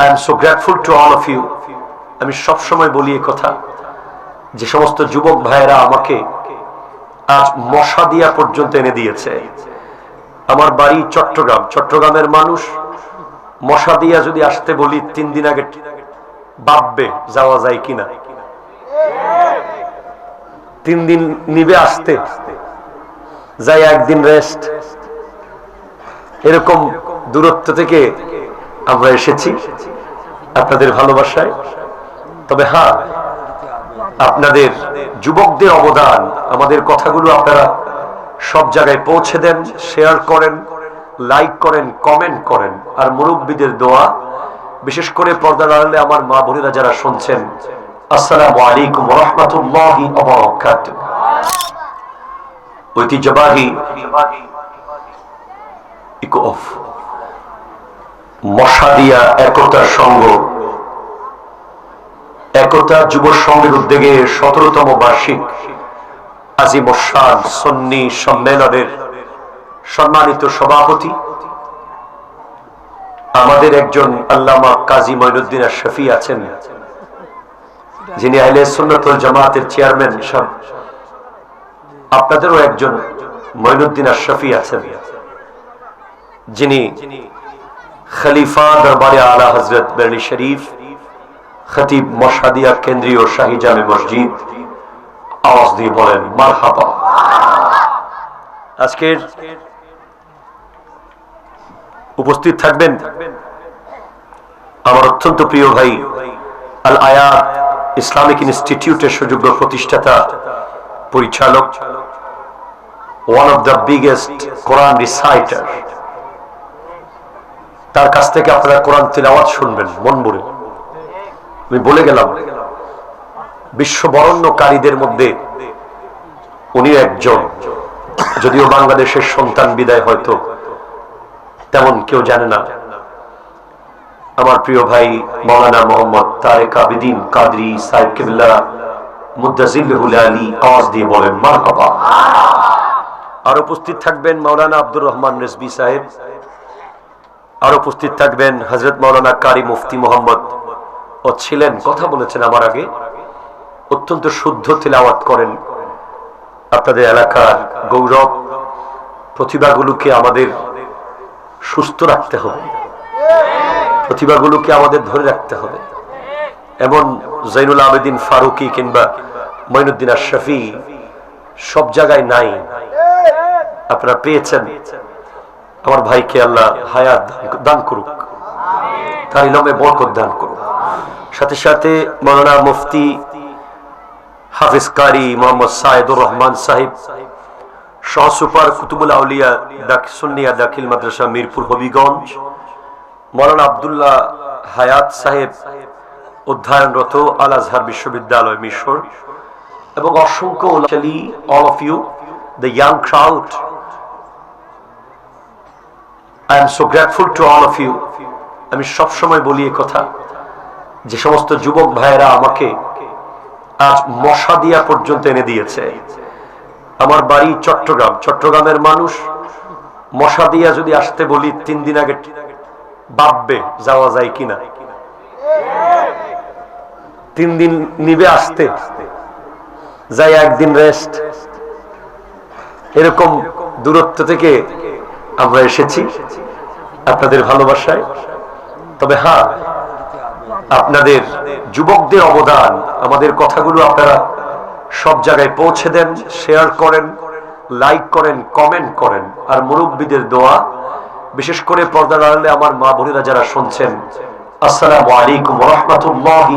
I am so grateful to all of you আমি সবসময় বলি কথা যে সমস্ত যুবক ভাইয়েরা আমাকে আজ মশা দিয়া পর্যন্ত এনে দিয়েছে। আমার বাড়ি চট্টগ্রাম। চট্টগ্রামের মানুষ মশা দিয়া যদি আসতে বলি, তিন দিন আগে ভাববে যাওয়া যায় কিনা। তিন দিন নিবে আসতে। যাই একদিন রেস্ট এরকম দূরত্ব থেকে আমরা এসেছি আপনাদের ভালোবাসায়। তবে হ্যাঁ আপনাদের যুবকদের অবদান, আমাদের কথাগুলো আপনারা সব জায়গায় পৌঁছে দেন শেয়ার করেন লাইক করেন কমেন্ট করেন। আর মুরব্বীদের দোয়া, বিশেষ করে পর্দার আড়ালে আমার মা বোনেরা যারা শুনছেন, আসসালামু আলাইকুম রহমতুল্লাহি ঐতিহ্যবাহী অফ মশা দিয়া একতার সঙ্গ। একতা যুব সংঘের উদ্যোগে সতেরোতম বার্ষিক আজিম সন্নি সম্মেলনের সম্মানিত সভাপতি। আমাদের একজন আল্লামা কাজী মঈনুদ্দিন শফি আছেন। যিনি আহলে সুন্নতুল জামাতের চেয়ারম্যান সব আপনাদেরও একজন মঈনুদ্দিন শফি আছেন। যিনি খলিফা দরবারে আলা হজরত বেরনি শরীফ, খতিব মশাদিয়া কেন্দ্রীয় শাহী মসজিদ, আওয়াজ দিয়ে বলেন, মারহাবা। আজকের উপস্থিত থাকবেন আমার অত্যন্ত প্রিয় ভাই, আল আয়াত ইসলামিক ইনস্টিটিউটের সুযোগ্য প্রতিষ্ঠাতা, পরিচালক one of the biggest Quran reciter তার কাছ থেকে আপনারা কোরআন তিলাওয়াত শুনবেন, মন ভরে। আমি বলে গেলাম বিশ্ব বরণ্যকারীদের মধ্যে উনি একজন। যদিও বাংলাদেশের সন্তান বিদায় হয়তো, তেমন কেউ জানে না। আমার প্রিয় ভাই মৌলানা মোহাম্মদ তারেক আবিদিন কাদরি সাহেব কেবলা মুদাজিল আলী, আওয়াজ দিয়ে বলেন মার আর উপস্থিত থাকবেন মাওলানা আব্দুর রহমান রেজবি সাহেব। আর উপস্থিত থাকবেন হজরত মৌলানা কারি মুফতি মোহাম্মদ। ও ছিলেন, কথা বলেছেন আমার আগে। অত্যন্ত শুদ্ধ তিলাওয়াত করেন। আপনাদের এলাকার গৌরব, প্রতিভাগুলোকে আমাদের সুস্থ রাখতে হবে। প্রতিভাগুলোকে আমাদের ধরে রাখতে হবে। এমন জৈনুল আবেদিন ফারুকি কিংবা মঈনুদ্দিন আশরাফি সব জায়গায় নাই। আপনারা পেয়েছেন আমার ভাইকে আল্লাহ হায়াত দান করুক। তার ইলমে বরকত দান করুক। সাথে সাথে মৌলানা মুফতি হাফিজ কারি মোহাম্মদ সাইদুর রহমান সাহিব সহ সুপার কুতুবুল আউলিয়া দাখিল মাদ্রাসা মিরপুর হবিগঞ্জ মৌলানা আবদুল্লাহ হায়াত সাহেব অধ্যয়নরত আল আজহার বিশ্ববিদ্যালয় মিশর এবং অসংখ্য all of you the young crowd I am so grateful to all of you আমি সবসময় বলি এ কথা যে সমস্ত যুবক ভাইয়েরা আমাকে আজ মশা দিয়া পর্যন্ত এনে দিয়েছে। আমার বাড়ি চট্টগ্রাম। চট্টগ্রামের মানুষ মশা দিয়া যদি আসতে বলি, তিন দিন আগে ভাববে যাওয়া যায় কিনা। তিন দিন নিবে আসতে। যাই একদিন রেস্ট এরকম দূরত্ব থেকে আমরা এসেছি আপনাদের ভালোবাসায়। তবে হ্যাঁ আপনাদের যুবকদের অবদান, আমাদের কথাগুলো আপনারা সব জায়গায় পৌঁছে দেন শেয়ার করেন লাইক করেন কমেন্ট করেন। আর মুরব্বীদের দোয়া, বিশেষ করে পর্দার আড়ালে আমার মা বোনেরা যারা শুনছেন, আসসালামু আলাইকুম রহমতুল্লাহ